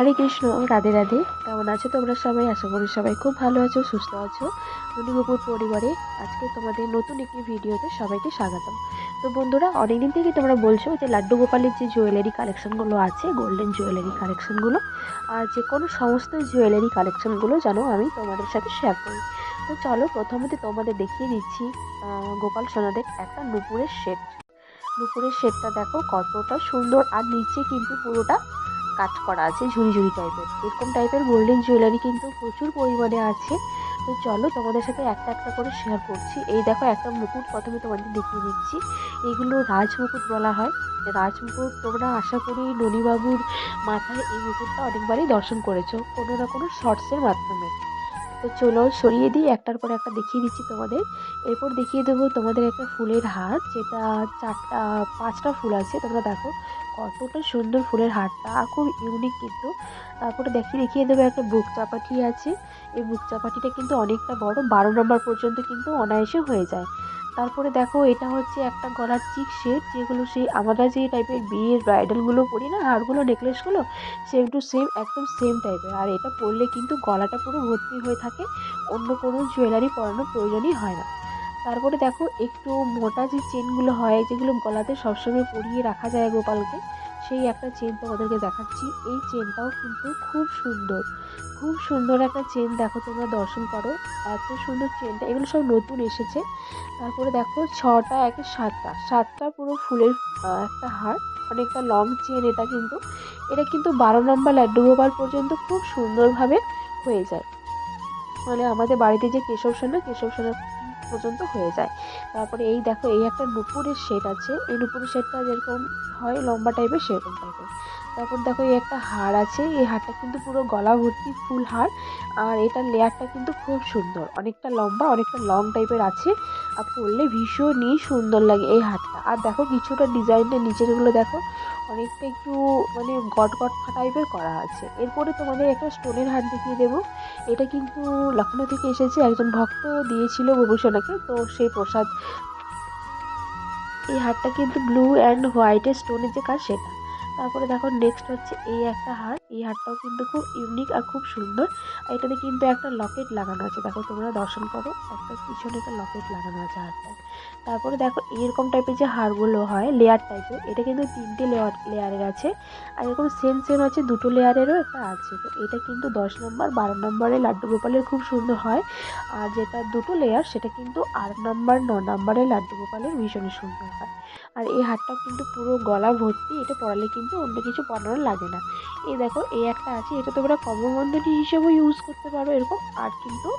হরে কৃষ্ণ, রাধে রাধে। কেমন আছো তোমরা সবাই? আশা করি সবাই খুব ভালো আছো, সুস্থ আছো। মণিগপুর পরিবারে আজকে তোমাদের নতুন একটি ভিডিওতে সবাইকে স্বাগতম। তো বন্ধুরা, অনেকদিন থেকে তোমরা বলছো যে লাড্ডু গোপালের যে জুয়েলারি কালেকশনগুলো আছে গোল্ডেন জুয়েলারি কালেকশনগুলো আর যে কোনো সমস্ত জুয়েলারি কালেকশনগুলো যেন আমি তোমাদের সাথে শেয়ার করি। তো চলো, প্রথমত তোমাদের দেখিয়ে দিচ্ছি গোপাল সোনাদের একটা নুপুরের সেট নুপুরের সেটটা দেখো কতটা সুন্দর, আর নিচে কিন্তু পুরোটা কাজ করা আছে, ঝুড়ি ঝুড়ি টাইপের এরকম টাইপের গোল্ডেন জুয়েলারি কিন্তু প্রচুর পরিমাণে আছে। তো চলো তোমাদের সাথে একটা একটা করে শেয়ার করছি। এই দেখো একটা মুকুট প্রথমে তোমাদের দেখিয়ে দিচ্ছি। এগুলো রাজমুকুট বলা হয়। রাজমুকুট তোমরা আশা করি ননীবাবুর মাথায় এই মুকুটটা অনেকবারই দর্শন করেছ, কোনো না কোনো শর্টসের মাধ্যমে। তো চলো সরিয়ে দিই, একটার পর একটা দেখিয়ে দিচ্ছি তোমাদের। এরপর দেখিয়ে দেবো তোমাদের একটা ফুলের হার, যেটা চারটা, পাঁচটা ফুল আছে। তোমরা দেখো কতটা সুন্দর ফুলের হারটা খুব ইউনিক কিন্তু। তারপরে দেখিয়ে দেখিয়ে দেবে, একটা বুক চাপাটি আছে। এই বুক চাপাটিটা কিন্তু অনেকটা বড়, বারো নম্বর পর্যন্ত কিন্তু অনায়াসে হয়ে যায়। তারপরে দেখো, এটা হচ্ছে একটা গলার চিক সেট যেগুলো সেই আমরা যে টাইপের বিয়ের ব্রাইডালগুলো পরি না, হারগুলো নেকলেসগুলো সেম টু সেম একদম সেম টাইপের আর এটা পরলে কিন্তু গলাটা পুরো ভর্তি হয়ে থাকে, অন্য কোনো জুয়েলারি পরানোর প্রয়োজনই হয় না। তারপরে দেখো একটু মোটা যে চেনগুলো হয়, যেগুলো গলাতে সবসময় পরিয়ে রাখা যায় গোপালকে, সেই একটা চেন তোমাদেরকে দেখাচ্ছি। এই চেনটাও কিন্তু খুব সুন্দর। খুব সুন্দর একটা চেন দেখো তোমরা দর্শন করো। এত সুন্দর চেনটা, এগুলো সব নতুন এসেছে। তারপরে দেখো ছটা, একে সাতটা। সাতটা পুরো ফুলের একটা হার, অনেকটা লং চেন এটা কিন্তু। এটা কিন্তু বারো নম্বর লাড্ডু গোপাল পর্যন্ত খুব সুন্দরভাবে হয়ে যায়। মানে আমাদের বাড়িতে যে কেশব সোনা কেশব সোনা পর্যন্ত হয়ে যায়। তারপরে এই দেখো, এই একটা নুপুরের শেড আছে। এই নুপুরের শেডটা যেরকম হয়, লম্বা টাইপের সেরকম টাইপের তারপর দেখো এই একটা হার আছে, এই হারটা কিন্তু পুরো গলা ভর্তি ফুল হার আর এটার লেয়ারটা কিন্তু খুব সুন্দর, অনেকটা লম্বা, অনেকটা লং টাইপের আছে, আর পরলে ভীষণই সুন্দর লাগে এই হারটা আর দেখো কিছুটা ডিজাইনটা নিচেরগুলো দেখো, অনেকটা একটু মানে গট গট টাইপের করা আছে। এরপরে তোমাদের একটা স্টোনের হার দেখিয়ে দেবো। এটা কিন্তু লখনৌ থেকে এসেছে, একজন ভক্ত দিয়েছিল গোপুসোনাকে, তো সেই প্রসাদ। এই হারটা কিন্তু ব্লু অ্যান্ড হোয়াইটের স্টোনের যে কাজ, সেটা। তারপরে দেখো নেক্সট হচ্ছে এই একটা হার। এই হারটাও কিন্তু খুব ইউনিক আর খুব সুন্দর। আর এটাতে কিন্তু একটা লকেট লাগানো আছে। দেখো, তোমরা দর্শন করো, একটা পিছনে একটা লকেট লাগানো আছে হারটা তারপরে দেখো, এরকম টাইপের যে হারগুলো হয় লেয়ার টাইপের এটা কিন্তু তিনটে লেয়ার লেয়ারের আছে। আর এরকম সেম সেম আছে, দুটো লেয়ারেরও একটা আছে। তো এটা কিন্তু দশ নম্বর বারো নম্বরে লাড্ডু গোপালের খুব সুন্দর হয়। আর যেটা দুটো লেয়ার সেটা কিন্তু আট নম্বর ন নম্বরের লাড্ডু গোপালের ভীষণই সুন্দর হয়। আর এই হারটা কিন্তু পুরো গলা ভর্তি, এটা পরালে কিন্তু অন্য কিছু পরানো লাগে না। এই দেখো এই একটা আছে, এটা তোমরা কমরবন্ধনী হিসেবেও ইউজ করতে পারো এরকম, আর কিন্তু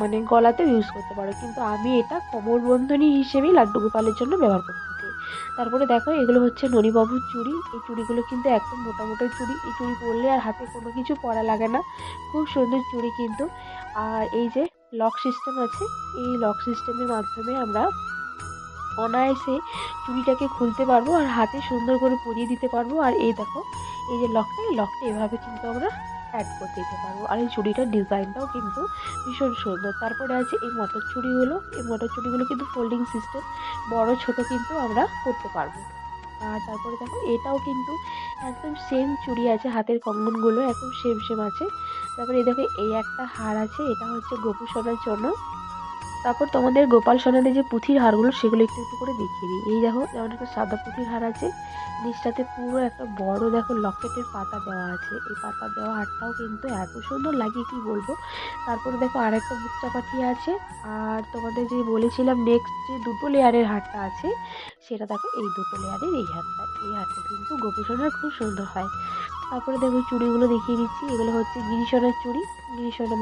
মানে গলাতেও ইউজ করতে পারো। কিন্তু আমি এটা কোমরবন্ধনী হিসেবেই লাড্ডু গোপালের জন্য ব্যবহার করে থাকি। তারপরে দেখো, এগুলো হচ্ছে ননীবাবুর চুড়ি। এই চুড়িগুলো কিন্তু একদম মোটা মোটা চুড়ি। এই চুড়ি পরলে আর হাতে কোনো কিছু পরা লাগে না। খুব সুন্দর চুড়ি কিন্তু। আর এই যে লক সিস্টেম আছে, এই লক সিস্টেমের মাধ্যমে আমরা অনায়াসে চুড়িটাকে খুলতে পারব আর হাতে সুন্দর করে পরিয়ে দিতে পারব। আর এই দেখো, এই যে লকটা, এই লকটা এভাবে কিন্তু আমরা অ্যাড করে দিতে পারব। আর এই চুড়িটার ডিজাইনটাও কিন্তু ভীষণ সুন্দর। তারপরে আছে এই মটর চুড়িগুলো। এই মটর চুড়িগুলো কিন্তু ফোল্ডিং সিস্টেম বড় ছোট কিন্তু আমরা করতে পারব। আর তারপরে দেখো, এটাও কিন্তু একদম সেম চুড়ি আছে, হাতের কঙ্গনগুলো একদম সেম সেম আছে। তারপরে এই দেখো, এই একটা হার আছে, এটা হচ্ছে গোপু সোনার জন্য। তারপর তোমাদের গোপাল সোনাদের যে পুঁথির হারগুলো সেগুলো একটু একটু করে দেখিয়ে দিই। এই দেখো, যেমন একটা সাদা পুঁথির হার আছে, নিচটাতে পুরো একটা বড় দেখো লকেটের পাতা দেওয়া আছে। এই পাতা দেওয়া হারটাও কিন্তু এত সুন্দর লাগে, কি বলব? তারপরে দেখো আরেকটা বুক চাপাটি আছে, আর তোমাদের যে বলেছিলাম নেক্সট যে দুটো লেয়ারের হারটা আছে, সেটা দেখো এই দুটো লেয়ারের এই হারটা। এই হারটা কিন্তু গোপুসোনার খুব সুন্দর হয়। তারপরে দেখো চুড়িগুলো দেখিয়ে দিচ্ছি, এগুলো হচ্ছে গিরিশনের চুড়ি।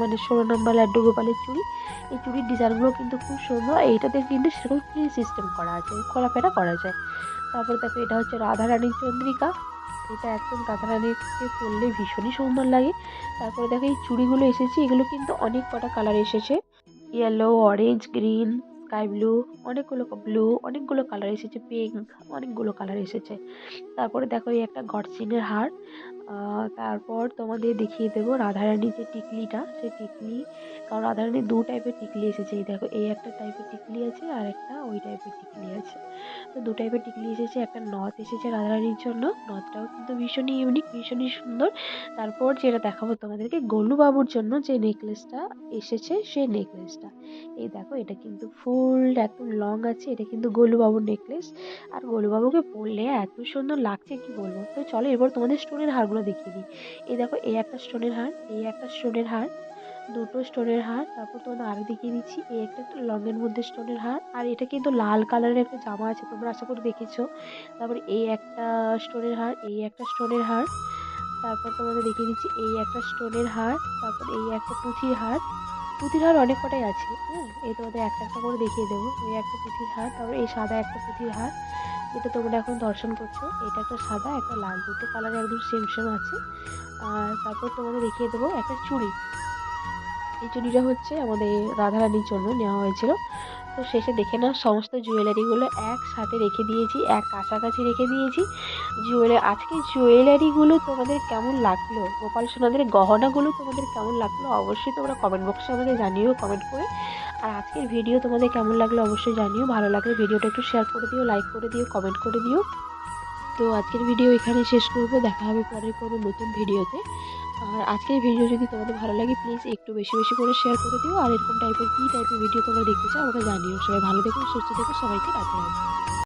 মানে ষোলো নম্বর লাড্ডু গোপালের চুড়ি। এই চুড়ির ডিজাইনগুলো কিন্তু খুব সুন্দর। এইটাতে কিন্তু সেরকম ফ্রি সিস্টেম করা আছে খোলাফেরা করা যায়। তারপরে দেখো, এটা হচ্ছে রাধারানীর চন্দ্রিকা। এটা একদম রাধারানীকে পরলে ভীষণই সুন্দর লাগে। তারপরে দেখো, এই চুড়িগুলো এসেছে, এগুলো কিন্তু অনেক কটা কালার এসেছে। Yellow orange green sky blue অনেকগুলো ব্লু অনেকগুলো কালার এসেছে পিঙ্ক অনেকগুলো কালার এসেছে। তারপরে দেখো, এই একটা গডসিনের হার। তারপর তোমাদের দেখিয়ে দেবো রাধারানীর যে টিকলিটা, সেই টিকলি, কারণ রাধারানীর দু টাইপের টিকলি এসেছে। এই দেখো, এই একটা টাইপের টিকলি আছে আর একটা ওই টাইপের টিকলি আছে। তো দু টাইপের টিকলি এসেছে, একটা নথ এসেছে রাধারানীর জন্য। নথটাও কিন্তু ভীষণই ইউনিক ভীষণই সুন্দর। তারপর যেটা দেখাবো তোমাদেরকে গোলু বাবুর জন্য যে নেকলেসটা এসেছে, সেই নেকলেসটা এই দেখো, এটা কিন্তু ফুল একদম লং আছে, এটা কিন্তু গোলু বাবুর নেকলেস আর গোলু বাবুকে পরলে এত সুন্দর লাগছে, কি বলব? তো চলো এবার তোমাদের স্টোনের হারগুলো দেখিয়ে দিই। এই দেখো, এই একটা স্টোনের হার, এই একটা স্টোনের হার, দুটো স্টোনের হার, তারপর তোমাদের আরও দেখিয়ে দিচ্ছি, এই একটা একটু লংয়ের মধ্যে স্টোনের হার, আর এটা কিন্তু লাল কালারের একটা জামা আছে, তোমরা আশা করি দেখেছ। তারপর এই একটা স্টোনের হার, এই একটা স্টোনের হার, তারপর তোমাদের দেখিয়ে দিচ্ছি, এই একটা স্টোনের হার, তারপর এই একটা পুঁথির হার। পুঁথির হার অনেক কটাই আছে হ্যাঁ এই তোমাদের একটা একটা করে দেখিয়ে দেবো, এই একটা পুঁথির হার, তারপর এই সাদা একটা পুঁথির হার যেটা তোমরা এখন দর্শন করছ, এটা একটা সাদা, একটা লাল দুটো কালার একদম সেম সেম আছে। আর তারপর তোমাদের দেখিয়ে দেবো একটা চুড়ি। এই চুড়িটা হচ্ছে আমাদের রাধারানীর জন্য নেওয়া হয়েছিল। তো শেষে দেখে নাও, সমস্ত জুয়েলারিগুলো একসাথে রেখে দিয়েছি, এক কাছাকাছি রেখে দিয়েছি। জুয়েলারি আজকে জুয়েলারিগুলো তোমাদের কেমন লাগল? গোপাল সোনাদের গহনাগুলো তোমাদের কেমন লাগল? অবশ্যই তোমরা কমেন্ট বক্সে আমাদের জানিও কমেন্ট করে। আর আজকের ভিডিও তোমাদের কেমন লাগল অবশ্যই জানিও। ভালো লাগলে ভিডিওটা একটু শেয়ার করে দিও লাইক করে দিও কমেন্ট করে দিও। তো আজকের ভিডিও এখানে শেষ করব। দেখা হবে পরের কোনো নতুন ভিডিওতে আর আজকের ভিডিও যদি তোমাদের ভালো লাগে প্লিজ একটু বেশি বেশি করে শেয়ার করে দিও। আর এরকম টাইপের কী টাইপের ভিডিও তোমরা দেখতে চাও, আমাকে জানিও। সবাই ভালো দেখো সুস্থ দেখো সবাইকে রাখতে হবে